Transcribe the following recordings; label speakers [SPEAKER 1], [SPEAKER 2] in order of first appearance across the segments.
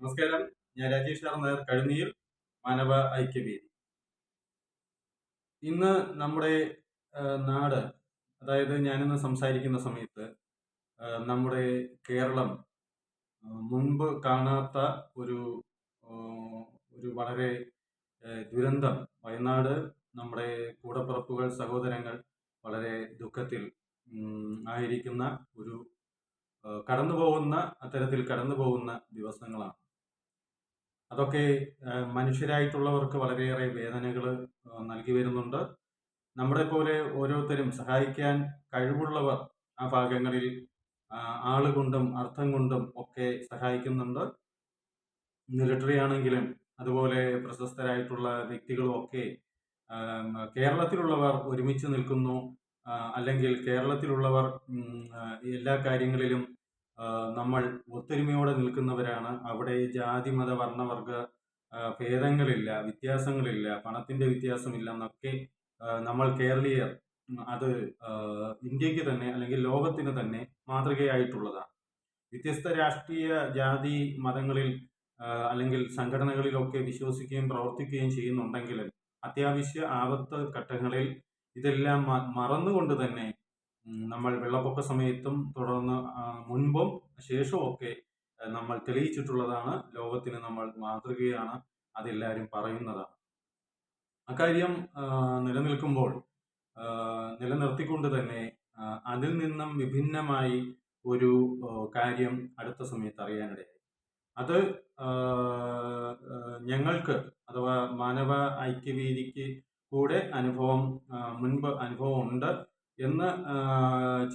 [SPEAKER 1] നമസ്കാരം. ഞാൻ രാജേഷ് സാർ നായർ കഴുന്നിയിൽ മാനവ ഐക്യവേദി. ഇന്ന് നമ്മുടെ നാട് അതായത് ഞാനിന്ന് സംസാരിക്കുന്ന സമയത്ത് നമ്മുടെ കേരളം മുൻപ് കാണാത്ത ഒരു ഒരു വളരെ ദുരന്തം വയനാട് നമ്മുടെ കൂടപ്പിറപ്പുകൾ സഹോദരങ്ങൾ വളരെ ദുഃഖത്തിൽ ആയിരിക്കുന്ന ഒരു കടന്നു പോകുന്ന അത്തരത്തിൽ കടന്നു പോകുന്ന ദിവസങ്ങളാണ്. അതൊക്കെ മനുഷ്യരായിട്ടുള്ളവർക്ക് വളരെയേറെ വേദനകൾ നൽകി വരുന്നുണ്ട്. നമ്മളെ പോലെ ഓരോരുത്തരും സഹായിക്കാൻ കഴിവുള്ളവർ ആ ഭാഗങ്ങളിൽ ആളുകൊണ്ടും അർത്ഥം കൊണ്ടും ഒക്കെ സഹായിക്കുന്നുണ്ട്. മിലിറ്ററി ആണെങ്കിലും അതുപോലെ പ്രശസ്തരായിട്ടുള്ള വ്യക്തികളും ഒക്കെ കേരളത്തിലുള്ളവർ ഒരുമിച്ച് നിൽക്കുന്നു. അല്ലെങ്കിൽ കേരളത്തിലുള്ളവർ എല്ലാ കാര്യങ്ങളിലും നമ്മൾ ഒത്തൊരുമയോടെ നിൽക്കുന്നവരാണ്. അവിടെ ജാതി മത വർണവർഗ ഭേദങ്ങളില്ല വ്യത്യാസങ്ങളില്ല പണത്തിന്റെ വ്യത്യാസമില്ല എന്നൊക്കെ നമ്മൾ കേരളീയർ അത് ഇന്ത്യയ്ക്ക് തന്നെ അല്ലെങ്കിൽ ലോകത്തിന് തന്നെ മാതൃകയായിട്ടുള്ളതാണ്. വ്യത്യസ്ത രാഷ്ട്രീയ ജാതി മതങ്ങളിൽ അല്ലെങ്കിൽ സംഘടനകളിലൊക്കെ വിശ്വസിക്കുകയും പ്രവർത്തിക്കുകയും ചെയ്യുന്നുണ്ടെങ്കിലും അത്യാവശ്യ ആപത്ത് ഘട്ടങ്ങളിൽ ഇതെല്ലാം മറന്നുകൊണ്ട് തന്നെ നമ്മൾ വെള്ളപ്പൊക്ക സമയത്തും തുടർന്ന് മുൻപും ശേഷവും ഒക്കെ നമ്മൾ തെളിയിച്ചിട്ടുള്ളതാണ്. ലോകത്തിന് നമ്മൾ മാതൃകയാണ്. അതെല്ലാവരും പറയുന്നതാണ്. അക്കാര്യം നിലനിൽക്കുമ്പോൾ നിലനിർത്തിക്കൊണ്ട് തന്നെ അതിൽ നിന്നും വിഭിന്നമായി ഒരു കാര്യം അടുത്ത സമയത്ത് അറിയാനിടയായി. അത് ഞങ്ങൾക്ക് അഥവാ മാനവ ഐക്യവേദിക്ക് കൂടെ അനുഭവം മുൻപ് അനുഭവം ഉണ്ട് എന്ന്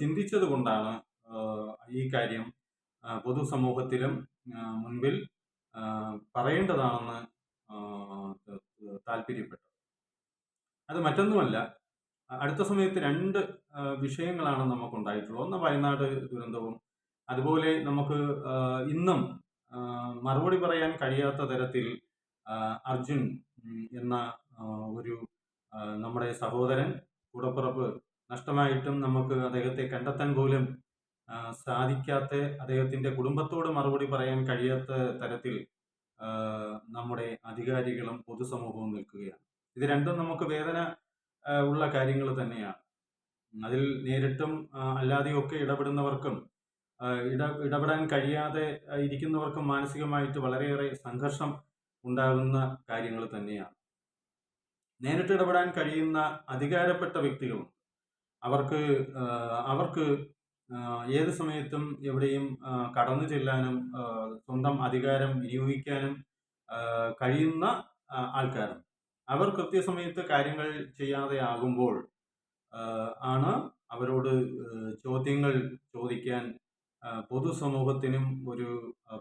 [SPEAKER 1] ചിന്തിച്ചതുകൊണ്ടാണ് ചിന്തിച്ചത് കൊണ്ടാണ് ഈ കാര്യം പൊതുസമൂഹത്തിലും മുൻപിൽ പറയേണ്ടതാണെന്ന് താല്പര്യപ്പെട്ടു. അത് മറ്റൊന്നുമല്ല അടുത്ത സമയത്ത് രണ്ട് വിഷയങ്ങളാണ് നമുക്കുണ്ടായിട്ടുള്ളത്. ഒന്ന് വയനാട് ദുരന്തവും അതുപോലെ നമുക്ക് ഇന്നും മറുപടി പറയാൻ കഴിയാത്ത തരത്തിൽ അർജുൻ എന്ന ഒരു നമ്മുടെ സഹോദരൻ കൂടപ്പിറപ്പ് നഷ്ടമായിട്ടും നമുക്ക് അദ്ദേഹത്തെ കണ്ടെത്താൻ പോലും സാധിക്കാത്ത അദ്ദേഹത്തിന്റെ കുടുംബത്തോട് മറുപടി പറയാൻ കഴിയാത്ത തരത്തിൽ നമ്മുടെ അധികാരികളും പൊതുസമൂഹവും നിൽക്കുകയാണ്. ഇത് രണ്ടും നമുക്ക് വേദന ഉള്ള കാര്യങ്ങൾ തന്നെയാണ്. അതിൽ നേരിട്ടും ആ, അല്ലാതെയും ഒക്കെ ഇടപെടുന്നവർക്കും ഇട ഇടപെടാൻ കഴിയാതെ ഇരിക്കുന്നവർക്കും മാനസികമായിട്ട് വളരെയേറെ സംഘർഷം ഉണ്ടാകുന്ന കാര്യങ്ങൾ തന്നെയാണ്. നേരിട്ട് ഇടപെടാൻ കഴിയുന്ന അധികാരപ്പെട്ട വ്യക്തികളും അവർക്ക് അവർക്ക് ഏത് സമയത്തും എവിടെയും കടന്നു ചെല്ലാനും സ്വന്തം അധികാരം വിനിയോഗിക്കാനും കഴിയുന്ന ആൾക്കാരും അവർ കൃത്യസമയത്ത് കാര്യങ്ങൾ ചെയ്യാതെ ആകുമ്പോൾ ആണ് അവരോട് ചോദ്യങ്ങൾ ചോദിക്കാൻ പൊതുസമൂഹത്തിനും ഒരു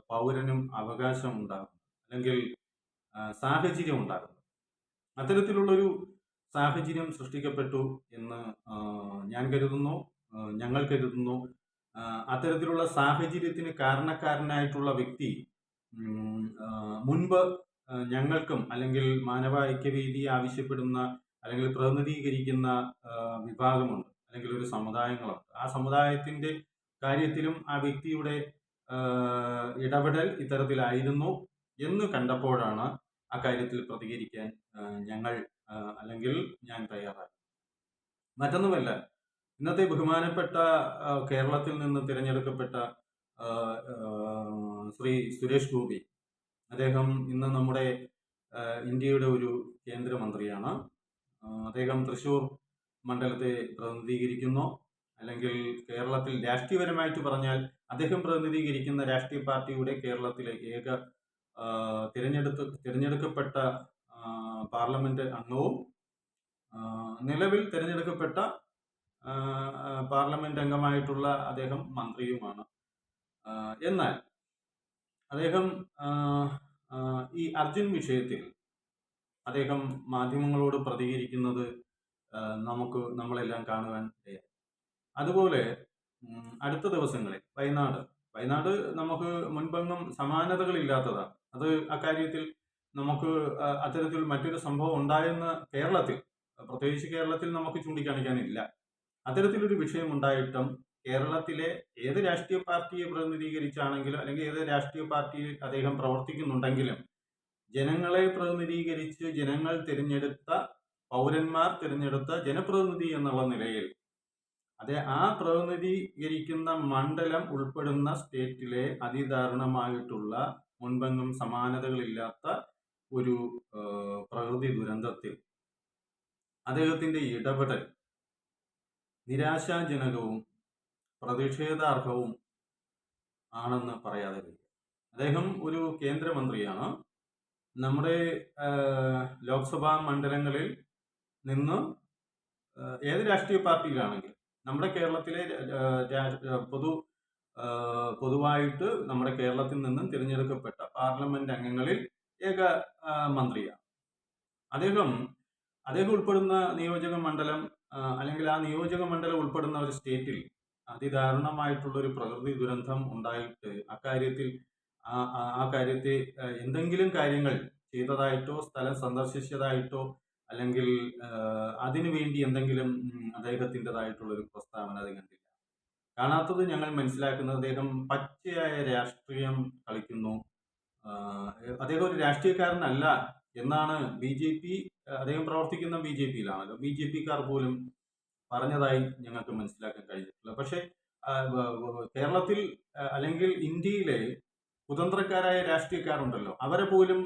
[SPEAKER 1] പൗരനും അവകാശം ഉണ്ടാകുന്നത് അല്ലെങ്കിൽ സാഹചര്യം ഉണ്ടാകുന്നത്. അത്തരത്തിലുള്ളൊരു സാഹചര്യം സൃഷ്ടിക്കപ്പെട്ടു എന്ന് ഞാൻ കരുതുന്നു. ഞങ്ങൾ കരുതുന്നു. അത്തരത്തിലുള്ള സാഹചര്യത്തിന് കാരണക്കാരനായിട്ടുള്ള വ്യക്തി മുൻപ് ഞങ്ങൾക്കും അല്ലെങ്കിൽ മാനവ ഐക്യവേദി ആവശ്യപ്പെടുന്ന അല്ലെങ്കിൽ പ്രതിനിധീകരിക്കുന്ന വിഭാഗമുണ്ട്. അല്ലെങ്കിൽ ഒരു സമുദായങ്ങളുണ്ട്. ആ സമുദായത്തിന്റെ കാര്യത്തിലും ആ വ്യക്തിയുടെ ഇടപെടൽ ഇത്തരത്തിലായിരുന്നു എന്ന് കണ്ടപ്പോഴാണ് അക്കാര്യത്തിൽ കാര്യത്തിൽ പ്രതികരിക്കാൻ ഞങ്ങൾ അല്ലെങ്കിൽ ഞാൻ തയ്യാറായി. മറ്റൊന്നുമല്ല ഇന്നത്തെ ബഹുമാനപ്പെട്ട കേരളത്തിൽ നിന്ന് തിരഞ്ഞെടുക്കപ്പെട്ട ശ്രീ സുരേഷ് ഗോപി. അദ്ദേഹം ഇന്ന് നമ്മുടെ ഇന്ത്യയുടെ ഒരു കേന്ദ്രമന്ത്രിയാണ്. അദ്ദേഹം തൃശൂർ മണ്ഡലത്തെ പ്രതിനിധീകരിക്കുന്നു. അല്ലെങ്കിൽ കേരളത്തിൽ രാഷ്ട്രീയപരമായിട്ട് പറഞ്ഞാൽ അദ്ദേഹം പ്രതിനിധീകരിക്കുന്ന രാഷ്ട്രീയ പാർട്ടിയുടെ കേരളത്തിലെ ഏക തിരഞ്ഞെടുത്ത് തിരഞ്ഞെടുക്കപ്പെട്ട പാർലമെന്റ് അംഗവും നിലവിൽ തിരഞ്ഞെടുക്കപ്പെട്ട പാർലമെന്റ് അംഗമായിട്ടുള്ള അദ്ദേഹം മന്ത്രിയുമാണ്. എന്നാൽ അദ്ദേഹം ഈ അർജുൻ വിഷയത്തിൽ അദ്ദേഹം മാധ്യമങ്ങളോട് പ്രതികരിക്കുന്നത് നമുക്ക് നമ്മളെല്ലാം കാണുവാൻ ഇടയായി. അതുപോലെ അടുത്ത ദിവസങ്ങളിൽ വയനാട്. വയനാട് നമുക്ക് മുൻപെങ്ങും സമാനതകളില്ലാത്തതാണ്. അത് അക്കാര്യത്തിൽ നമുക്ക് അത്തരത്തിൽ മറ്റൊരു സംഭവം ഉണ്ടായെന്ന് കേരളത്തിൽ പ്രത്യേകിച്ച് കേരളത്തിൽ നമുക്ക് ചൂണ്ടിക്കാണിക്കാനില്ല. അത്തരത്തിലൊരു വിഷയം ഉണ്ടായിട്ടും കേരളത്തിലെ ഏത് രാഷ്ട്രീയ പാർട്ടിയെ പ്രതിനിധീകരിച്ചാണെങ്കിലും അല്ലെങ്കിൽ ഏത് രാഷ്ട്രീയ പാർട്ടിയിൽ അദ്ദേഹം പ്രവർത്തിക്കുന്നുണ്ടെങ്കിലും ജനങ്ങളെ പ്രതിനിധീകരിച്ച് ജനങ്ങൾ തിരഞ്ഞെടുത്ത പൗരന്മാർ തിരഞ്ഞെടുത്ത ജനപ്രതിനിധി എന്നുള്ള നിലയിൽ അതെ ആ പ്രതിനിധീകരിക്കുന്ന മണ്ഡലം ഉൾപ്പെടുന്ന സ്റ്റേറ്റിലെ അതിദാരുണമായിട്ടുള്ള മുൻപെങ്ങും സമാനതകളില്ലാത്ത ഒരു പ്രകൃതി ദുരന്തത്തിൽ അദ്ദേഹത്തിന്റെ ഇടപെടൽ നിരാശാജനകവും പ്രതിഷേധാർഹവും ആണെന്ന് പറയാതെ അദ്ദേഹം ഒരു കേന്ദ്രമന്ത്രിയാണ്. നമ്മുടെ ലോക്സഭാ മണ്ഡലങ്ങളിൽ നിന്ന് ഏത് രാഷ്ട്രീയ പാർട്ടിയിലാണെങ്കിലും നമ്മുടെ കേരളത്തിലെ പൊതു പൊതുവായിട്ട് നമ്മുടെ കേരളത്തിൽ നിന്നും തിരഞ്ഞെടുക്കപ്പെട്ട പാർലമെന്റ് അംഗങ്ങളിൽ ഏക മന്ത്രിയാണ്. അദ്ദേഹം അദ്ദേഹം ഉൾപ്പെടുന്ന നിയോജക മണ്ഡലം അല്ലെങ്കിൽ ആ നിയോജക മണ്ഡലം ഉൾപ്പെടുന്ന ഒരു സ്റ്റേറ്റിൽ അതിദാരുണമായിട്ടുള്ള ഒരു പ്രകൃതി ദുരന്തം ഉണ്ടായിട്ട് അക്കാര്യത്തിൽ ആ കാര്യത്തെ എന്തെങ്കിലും കാര്യങ്ങൾ ചെയ്തതായിട്ടോ സ്ഥലം സന്ദർശിച്ചതായിട്ടോ അല്ലെങ്കിൽ അതിനു വേണ്ടി എന്തെങ്കിലും അദ്ദേഹത്തിന്റെതായിട്ടുള്ള ഒരു പ്രസ്താവന അത് കണ്ടില്ല. കാണാത്തത് ഞങ്ങൾ മനസ്സിലാക്കുന്നത് അദ്ദേഹം പച്ചയായ രാഷ്ട്രീയം കളിക്കുന്നു. അദ്ദേഹം ഒരു രാഷ്ട്രീയക്കാരനല്ല എന്നാണ് ബി ജെ പി അദ്ദേഹം പ്രവർത്തിക്കുന്ന ബി ജെ പിയിലാണല്ലോ ബി ജെ പിക്കാർ പോലും പറഞ്ഞതായി ഞങ്ങൾക്ക് മനസ്സിലാക്കാൻ കഴിഞ്ഞിട്ടില്ല. പക്ഷേ കേരളത്തിൽ അല്ലെങ്കിൽ ഇന്ത്യയിലെ കുതന്ത്രക്കാരായ രാഷ്ട്രീയക്കാരുണ്ടല്ലോ അവരെ പോലും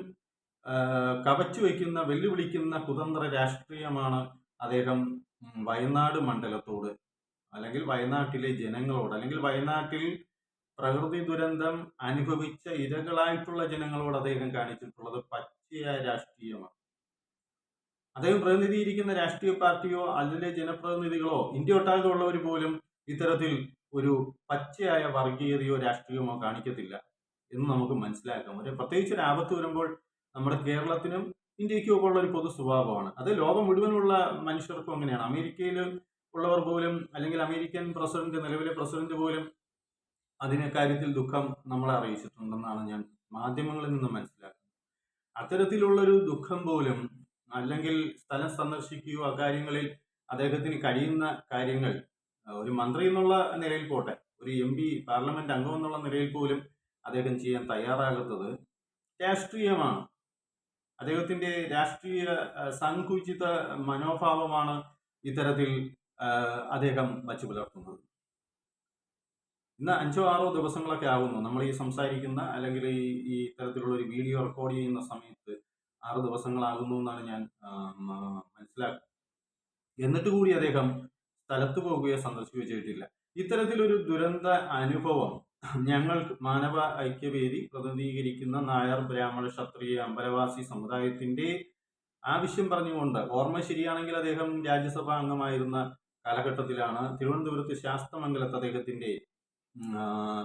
[SPEAKER 1] കവച്ചു വയ്ക്കുന്ന വെല്ലുവിളിക്കുന്ന കുതന്ത്ര രാഷ്ട്രീയമാണ് അദ്ദേഹം വയനാട് മണ്ഡലത്തോട് അല്ലെങ്കിൽ വയനാട്ടിലെ ജനങ്ങളോട് അല്ലെങ്കിൽ വയനാട്ടിൽ പ്രകൃതി ദുരന്തം അനുഭവിച്ച ഇരകളായിട്ടുള്ള ജനങ്ങളോട് അദ്ദേഹം കാണിച്ചിട്ടുള്ളത് പച്ചയായ രാഷ്ട്രീയമാണ്. അദ്ദേഹം പ്രതിനിധീകരിക്കുന്ന രാഷ്ട്രീയ പാർട്ടിയോ അതിലെ ജനപ്രതിനിധികളോ ഇന്ത്യ ഒട്ടാകെ ഉള്ളവർ പോലും ഇത്തരത്തിൽ ഒരു പച്ചയായ വർഗീയതയോ രാഷ്ട്രീയമോ കാണിക്കത്തില്ല എന്ന് നമുക്ക് മനസ്സിലാക്കാം. ഒരു പ്രത്യേകിച്ച് ഒരു ആപത്ത് വരുമ്പോൾ നമ്മുടെ കേരളത്തിനും ഇന്ത്യക്കും ഒക്കെ ഉള്ള ഒരു പൊതു സ്വഭാവമാണ്. അത് ലോകം മുഴുവനുള്ള മനുഷ്യർക്കും അങ്ങനെയാണ്. അമേരിക്കയിൽ ഉള്ളവർ പോലും അല്ലെങ്കിൽ അമേരിക്കൻ പ്രസിഡന്റ് നിലവിലെ പ്രസിഡന്റ് പോലും അതിനെ കാര്യത്തിൽ ദുഃഖം നമ്മളെ അറിയിച്ചിട്ടുണ്ടെന്നാണ് ഞാൻ മാധ്യമങ്ങളിൽ നിന്ന് മനസ്സിലാക്കുന്നത്. അത്തരത്തിലുള്ളൊരു ദുഃഖം പോലും അല്ലെങ്കിൽ സ്ഥലം സന്ദർശിക്കുകയോ അക്കാര്യങ്ങളിൽ അദ്ദേഹത്തിന് കഴിയുന്ന കാര്യങ്ങൾ ഒരു മന്ത്രി എന്നുള്ള നിലയിൽ പോട്ടെ ഒരു എം പി പാർലമെന്റ് അംഗം എന്നുള്ള നിലയിൽ പോലും അദ്ദേഹം ചെയ്യാൻ തയ്യാറാകാത്തത് രാഷ്ട്രീയമാണ്. അദ്ദേഹത്തിന്റെ രാഷ്ട്രീയ സങ്കുചിത മനോഭാവമാണ് ഇത്തരത്തിൽ അദ്ദേഹം വച്ചു പുലർത്തുന്നത്. ഇന്ന് അഞ്ചോ ആറോ ദിവസങ്ങളൊക്കെ ആകുന്നു നമ്മൾ ഈ സംസാരിക്കുന്ന അല്ലെങ്കിൽ ഈ ഈ ഇത്തരത്തിലുള്ള ഒരു വീഡിയോ റെക്കോർഡ് ചെയ്യുന്ന സമയത്ത് ആറ് ദിവസങ്ങളാകുന്നു എന്നാണ് ഞാൻ മനസ്സിലാക്കുന്നത്. എന്നിട്ട് കൂടി അദ്ദേഹം സ്ഥലത്ത് പോകുകയോ സന്ദർശിക്കുകയോ ചെയ്തിട്ടില്ല. ഇത്തരത്തിലൊരു ദുരന്ത അനുഭവം ഞങ്ങൾ മാനവ ഐക്യവേദി പ്രതിനിധീകരിക്കുന്ന നായർ ബ്രാഹ്മണ ക്ഷത്രിയ അമ്പലവാസി സമുദായത്തിന്റെ ആവശ്യം പറഞ്ഞുകൊണ്ട് ഓർമ്മ ശരിയാണെങ്കിൽ അദ്ദേഹം രാജ്യസഭാ അംഗമായിരുന്ന കാലഘട്ടത്തിലാണ് തിരുവനന്തപുരത്ത് ശാസ്തമംഗലത്ത് അദ്ദേഹത്തിന്റെ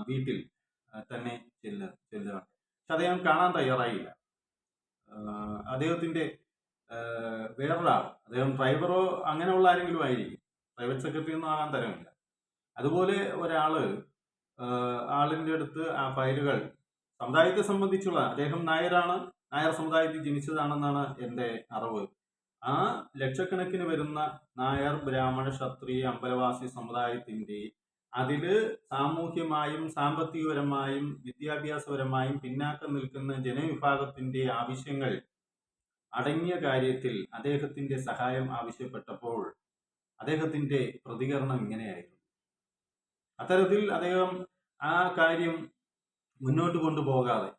[SPEAKER 1] വീട്ടിൽ തന്നെ ചെല്ല ചെല്ലുകയാണ് പക്ഷെ അദ്ദേഹം കാണാൻ തയ്യാറായില്ല. അദ്ദേഹത്തിന്റെ വേറൊരാൾ അദ്ദേഹം ഡ്രൈവറോ അങ്ങനെയുള്ള ആരെങ്കിലും ആയിരിക്കും. പ്രൈവറ്റ് സെക്രട്ടറി ഒന്നും ആകാൻ തരമില്ല. അതുപോലെ ഒരാൾ ആ, ആളിന്റെ അടുത്ത് ആ ഫയലുകൾ സമുദായത്തെ സംബന്ധിച്ചുള്ള അദ്ദേഹം നായരാണ് നായർ സമുദായത്തിൽ ജനിച്ചതാണെന്നാണ് എന്റെ അറിവ്. ആ ലക്ഷക്കണക്കിന് വരുന്ന നായർ ബ്രാഹ്മണ ക്ഷത്രിയ അമ്പലവാസി സമുദായത്തിന്റെ അതിൽ സാമൂഹ്യമായും സാമ്പത്തികപരമായും വിദ്യാഭ്യാസപരമായും പിന്നാക്കം നിൽക്കുന്ന ജനവിഭാഗത്തിന്റെ ആവശ്യങ്ങൾ അടങ്ങിയ കാര്യത്തിൽ അദ്ദേഹത്തിന്റെ സഹായം ആവശ്യപ്പെട്ടപ്പോൾ അദ്ദേഹത്തിന്റെ പ്രതികരണം ഇങ്ങനെയായിരുന്നു. അത്തരത്തിൽ അദ്ദേഹം ആ കാര്യം മുന്നോട്ട് കൊണ്ടുപോകാതെ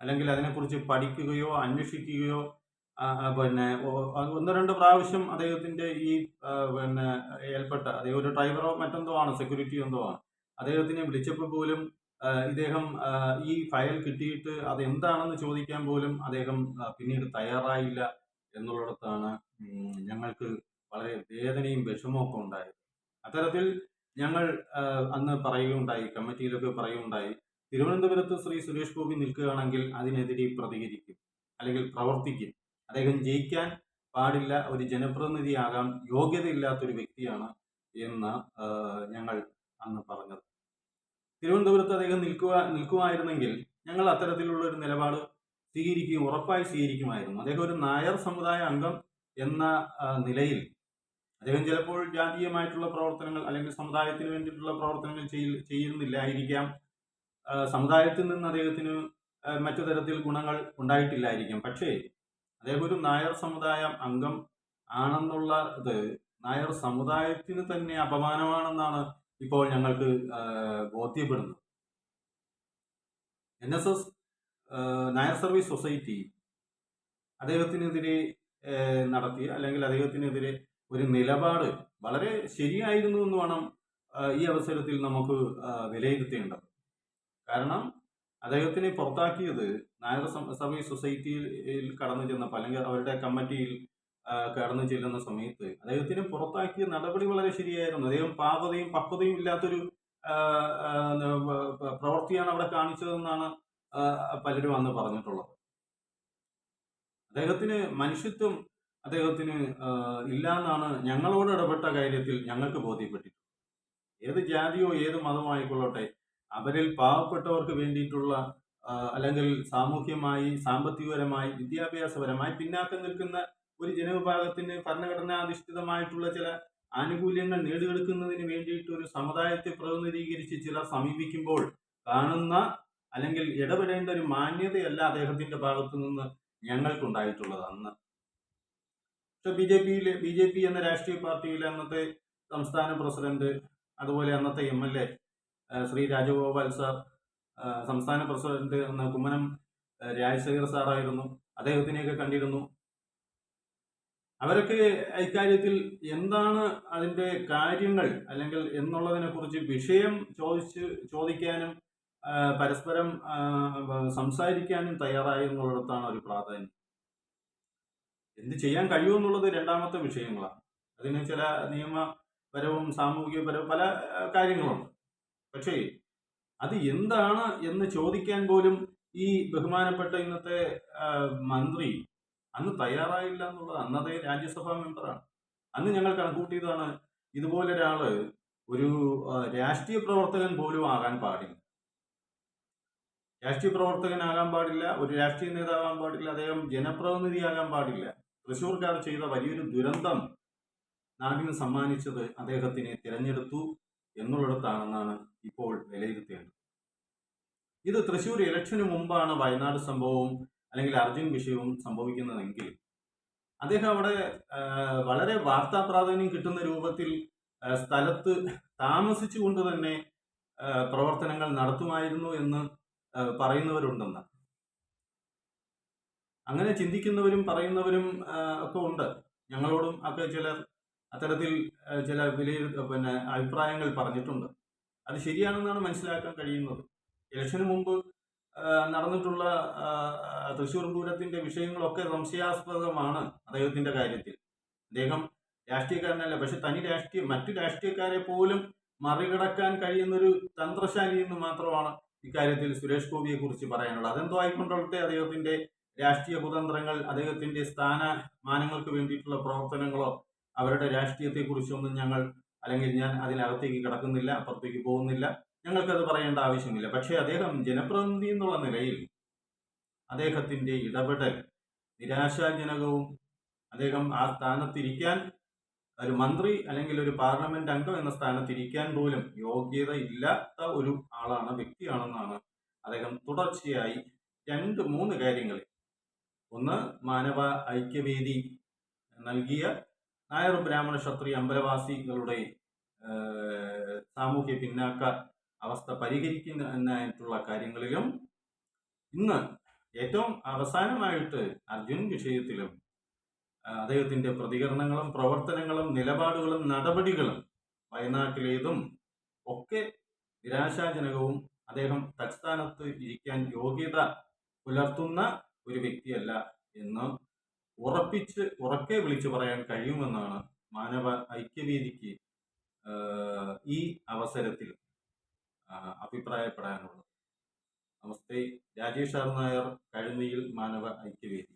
[SPEAKER 1] അല്ലെങ്കിൽ അതിനെക്കുറിച്ച് പഠിക്കുകയോ അന്വേഷിക്കുകയോ പിന്നെ ഒന്ന് രണ്ട് പ്രാവശ്യം അദ്ദേഹത്തിന്റെ ഈ പിന്നെ ഏൽപ്പെട്ട അദ്ദേഹം ഒരു ഡ്രൈവറോ മറ്റെന്തോ ആണ് സെക്യൂരിറ്റി എന്തോ ആണ്. അദ്ദേഹത്തിനെ വിളിച്ചപ്പോൾ പോലും ഇദ്ദേഹം ഈ ഫയൽ കിട്ടിയിട്ട് അത് എന്താണെന്ന് ചോദിക്കാൻ പോലും അദ്ദേഹം പിന്നീട് തയ്യാറായില്ല എന്നുള്ളിടത്താണ് ഞങ്ങൾക്ക് വളരെ വേദനയും വിഷമമൊക്കെ ഉണ്ടായത്. അത്തരത്തിൽ ഞങ്ങൾ അന്ന് പറയുകയുണ്ടായി കമ്മിറ്റിയിലൊക്കെ പറയുകയുണ്ടായി തിരുവനന്തപുരത്ത് ശ്രീ സുരേഷ് ഗോപി നിൽക്കുകയാണെങ്കിൽ അതിനെതിരെ പ്രതികരിക്കും അല്ലെങ്കിൽ പ്രവർത്തിക്കും അദ്ദേഹം ജയിക്കാൻ പാടില്ല ഒരു ജനപ്രതിനിധിയാകാൻ യോഗ്യതയില്ലാത്തൊരു വ്യക്തിയാണ് എന്ന് ഞങ്ങൾ അന്ന് പറഞ്ഞത്. തിരുവനന്തപുരത്ത് അദ്ദേഹം നിൽക്കുക നിൽക്കുമായിരുന്നെങ്കിൽ ഞങ്ങൾ അത്തരത്തിലുള്ള ഒരു നിലപാട് സ്വീകരിക്കുകയും ഉറപ്പായി സ്വീകരിക്കുമായിരുന്നു. അദ്ദേഹം ഒരു നായർ സമുദായ അംഗം എന്ന നിലയിൽ അദ്ദേഹം ചിലപ്പോൾ ജാതീയമായിട്ടുള്ള പ്രവർത്തനങ്ങൾ അല്ലെങ്കിൽ സമുദായത്തിന് വേണ്ടിയിട്ടുള്ള പ്രവർത്തനങ്ങൾ ചെയ്യ ചെയ്യുന്നില്ലായിരിക്കാം. സമുദായത്തിൽ നിന്ന് അദ്ദേഹത്തിന് മറ്റു തരത്തിൽ ഗുണങ്ങൾ ഉണ്ടായിട്ടില്ലായിരിക്കാം. പക്ഷേ ഒരു നായർ സമുദായം അംഗം ആണെന്നുള്ളത് നായർ സമുദായത്തിന് തന്നെ അപമാനമാണെന്നാണ് ഇപ്പോൾ ഞങ്ങൾക്ക് ബോധ്യപ്പെടുന്നത്. N S S Nair service society അദ്ദേഹത്തിനെതിരെ നടത്തി നടത്തിയ അല്ലെങ്കിൽ അദ്ദേഹത്തിനെതിരെ ഒരു നിലപാട് വളരെ ശരിയായിരുന്നു എന്ന് വേണം ഈ അവസരത്തിൽ നമുക്ക് വിലയിരുത്തേണ്ടത്. കാരണം അദ്ദേഹത്തിനെ പുറത്താക്കിയത് നായർ സഭ സൊസൈറ്റിയിൽ കടന്നു ചെന്നപ്പോൾ അല്ലെങ്കിൽ അവരുടെ കമ്മിറ്റിയിൽ കടന്നു ചെല്ലുന്ന സമയത്ത് അദ്ദേഹത്തിന് പുറത്താക്കിയ നടപടി വളരെ ശരിയായിരുന്നു. അദ്ദേഹം പാപതയും പക്വതയും ഇല്ലാത്തൊരു പ്രവൃത്തിയാണ് അവിടെ കാണിച്ചതെന്നാണ് പലരും അന്ന് പറഞ്ഞിട്ടുള്ളത്. അദ്ദേഹത്തിന് മനുഷ്യത്വം അദ്ദേഹത്തിന് ഇല്ല എന്നാണ് ഞങ്ങളോട് ഇടപെട്ട കാര്യത്തിൽ ഞങ്ങൾക്ക് ബോധ്യപ്പെട്ടിട്ടുള്ളത്. ഏത് ജാതിയോ ഏത് മതമോ ആയിക്കൊള്ളട്ടെ അവരിൽ പാവപ്പെട്ടവർക്ക് വേണ്ടിയിട്ടുള്ള അല്ലെങ്കിൽ സാമൂഹ്യമായി സാമ്പത്തികപരമായി വിദ്യാഭ്യാസപരമായി പിന്നാക്കം നിൽക്കുന്ന ഒരു ജനവിഭാഗത്തിന് ഭരണഘടനാധിഷ്ഠിതമായിട്ടുള്ള ചില ആനുകൂല്യങ്ങൾ നേടിയെടുക്കുന്നതിന് വേണ്ടിയിട്ട് ഒരു സമുദായത്തെ പ്രതിനിധീകരിച്ച് ചിലർ സമീപിക്കുമ്പോൾ കാണുന്ന അല്ലെങ്കിൽ ഇടപെടേണ്ട ഒരു മാന്യതയല്ല അദ്ദേഹത്തിന്റെ ഭാഗത്തു നിന്ന് ഞങ്ങൾക്കുണ്ടായിട്ടുള്ളത് അന്ന്. പക്ഷെ ബി ജെ പിയിലെ ബി ജെ പി എന്ന രാഷ്ട്രീയ പാർട്ടിയിലെ അന്നത്തെ സംസ്ഥാന പ്രസിഡന്റ് അതുപോലെ അന്നത്തെ M L A Shri Rajagopal sir സംസ്ഥാന പ്രസിഡന്റ് എന്ന കുമ്മനം രാജശേഖർ സാറായിരുന്നു. അദ്ദേഹത്തിനെയൊക്കെ കണ്ടിരുന്നു. അവരൊക്കെ ഇക്കാര്യത്തിൽ എന്താണ് അതിന്റെ കാര്യങ്ങൾ അല്ലെങ്കിൽ എന്നുള്ളതിനെ കുറിച്ച് വിഷയം ചോദിച്ച് ചോദിക്കാനും പരസ്പരം സംസാരിക്കാനും തയ്യാറായി എന്നുള്ളിടത്താണ് ഒരു പ്രാധാന്യം. എന്ത് ചെയ്യാൻ കഴിയുമെന്നുള്ളത് രണ്ടാമത്തെ വിഷയങ്ങളാണ്. അതിന് ചില നിയമപരവും സാമൂഹികപരവും പല കാര്യങ്ങളുണ്ട്. പക്ഷേ അത് എന്താണ് എന്ന് ചോദിക്കാൻ പോലും ഈ ബഹുമാനപ്പെട്ട ഇന്നത്തെ മന്ത്രി അന്ന് തയ്യാറായില്ല എന്നുള്ളത് അന്നത്തെ രാജ്യസഭാ മെമ്പറാണ്. അന്ന് ഞങ്ങൾ കണക്കൂട്ടിയതാണ് ഇതുപോലെ ഒരാൾ ഒരു രാഷ്ട്രീയ പ്രവർത്തകൻ പോലും ആകാൻ പാടില്ല. രാഷ്ട്രീയ പ്രവർത്തകനാകാൻ പാടില്ല ഒരു രാഷ്ട്രീയ നേതാവാൻ പാടില്ല അദ്ദേഹം ജനപ്രതിനിധിയാകാൻ പാടില്ല. തൃശ്ശൂർക്കാർ ചെയ്ത വലിയൊരു ദുരന്തം നാടിന് സമ്മാനിച്ചത് അദ്ദേഹത്തിനെ തിരഞ്ഞെടുത്തു. എന്നുള്ളിടത്താണെന്നാണ് ഇപ്പോൾ വിലയിരുത്തേണ്ടത് ഇത് തൃശൂർ ഇലക്ഷന് മുമ്പാണ് വയനാട് സംഭവവും അല്ലെങ്കിൽ അർജുൻ വിഷയവും സംഭവിക്കുന്നതെങ്കിൽ അദ്ദേഹം അവിടെ വളരെ വാർത്താ പ്രാധാന്യം കിട്ടുന്ന രൂപത്തിൽ സ്ഥലത്ത് താമസിച്ചുകൊണ്ട് തന്നെ പ്രവർത്തനങ്ങൾ നടത്തുമായിരുന്നു എന്ന് പറയുന്നവരുണ്ടെന്ന്. അങ്ങനെ ചിന്തിക്കുന്നവരും പറയുന്നവരും ഒക്കെ ഉണ്ട്. ഞങ്ങളോടും ഒക്കെ ചിലർ അത്തരത്തിൽ ചില വിലയിരുത്ത പിന്നെ അഭിപ്രായങ്ങൾ പറഞ്ഞിട്ടുണ്ട്. അത് ശരിയാണെന്നാണ് മനസ്സിലാക്കാൻ കഴിയുന്നത്. ഇലക്ഷന് മുമ്പ് നടന്നിട്ടുള്ള തൃശ്ശൂർ പൂരത്തിന്റെ വിഷയങ്ങളൊക്കെ സംശയാസ്പദമാണ് അദ്ദേഹത്തിന്റെ കാര്യത്തിൽ. അദ്ദേഹം രാഷ്ട്രീയക്കാരനല്ല പക്ഷെ തനി രാഷ്ട്രീയ മറ്റു രാഷ്ട്രീയക്കാരെ പോലും മറികടക്കാൻ കഴിയുന്നൊരു തന്ത്രശാലി എന്ന് മാത്രമാണ് ഇക്കാര്യത്തിൽ സുരേഷ് ഗോപിയെ കുറിച്ച് പറയാനുള്ളത്. അതെന്തോ ആയിക്കൊണ്ടോട്ടെ അദ്ദേഹത്തിന്റെ രാഷ്ട്രീയ കുതന്ത്രങ്ങൾ അദ്ദേഹത്തിന്റെ സ്ഥാനമാനങ്ങൾക്ക് വേണ്ടിയിട്ടുള്ള പ്രവർത്തനങ്ങളോ അവരുടെ രാഷ്ട്രീയത്തെ കുറിച്ചൊന്നും ഞങ്ങൾ അല്ലെങ്കിൽ ഞാൻ അതിനകത്തേക്ക് കിടക്കുന്നില്ല അപ്പുറത്തേക്ക് പോകുന്നില്ല ഞങ്ങൾക്കത് പറയേണ്ട ആവശ്യമില്ല. പക്ഷേ അദ്ദേഹം ജനപ്രതിനിധി എന്നുള്ള നിലയിൽ അദ്ദേഹത്തിന്റെ ഇടപെടൽ നിരാശാജനകവും അദ്ദേഹം ആ സ്ഥാനത്തിരിക്കാൻ ഒരു മന്ത്രി അല്ലെങ്കിൽ ഒരു പാർലമെന്റ് അംഗം എന്ന സ്ഥാനത്തിരിക്കാൻ പോലും യോഗ്യത ഇല്ലാത്ത ഒരു ആളാണ് വ്യക്തിയാണെന്നാണ് അദ്ദേഹം തുടർച്ചയായി രണ്ട് മൂന്ന് കാര്യങ്ങളിൽ. ഒന്ന് മാനവ ഐക്യവേദി നൽകിയ നായർ ബ്രാഹ്മണ ക്ഷത്രിയ അമ്പലവാസികളുടെ സാമൂഹ്യ പിന്നാക്ക അവസ്ഥ പരിഹരിക്കുന്നതിനായിട്ടുള്ള കാര്യങ്ങളിലും ഇന്ന് ഏറ്റവും അവസാനമായിട്ട് അർജുൻ വിഷയത്തിലും അദ്ദേഹത്തിന്റെ പ്രതികരണങ്ങളും പ്രവർത്തനങ്ങളും നിലപാടുകളും നടപടികളും വയനാട്ടിലേതും ഒക്കെ നിരാശാജനകവും അദ്ദേഹം തത്സ്ഥാനത്ത് ഇരിക്കാൻ യോഗ്യത പുലർത്തുന്ന ഒരു വ്യക്തിയല്ല എന്ന് ഉറപ്പിച്ച് ഉറക്കെ വിളിച്ചു പറയാൻ കഴിയുമെന്നാണ് മാനവ ഐക്യവേദിക്ക് ഈ അവസരത്തിൽ അഭിപ്രായപ്പെടാനുള്ളത്. നമസ്തേ രാജേഷ് ആർ നായർ കഴുന്നിയിൽ മാനവ ഐക്യവേദി.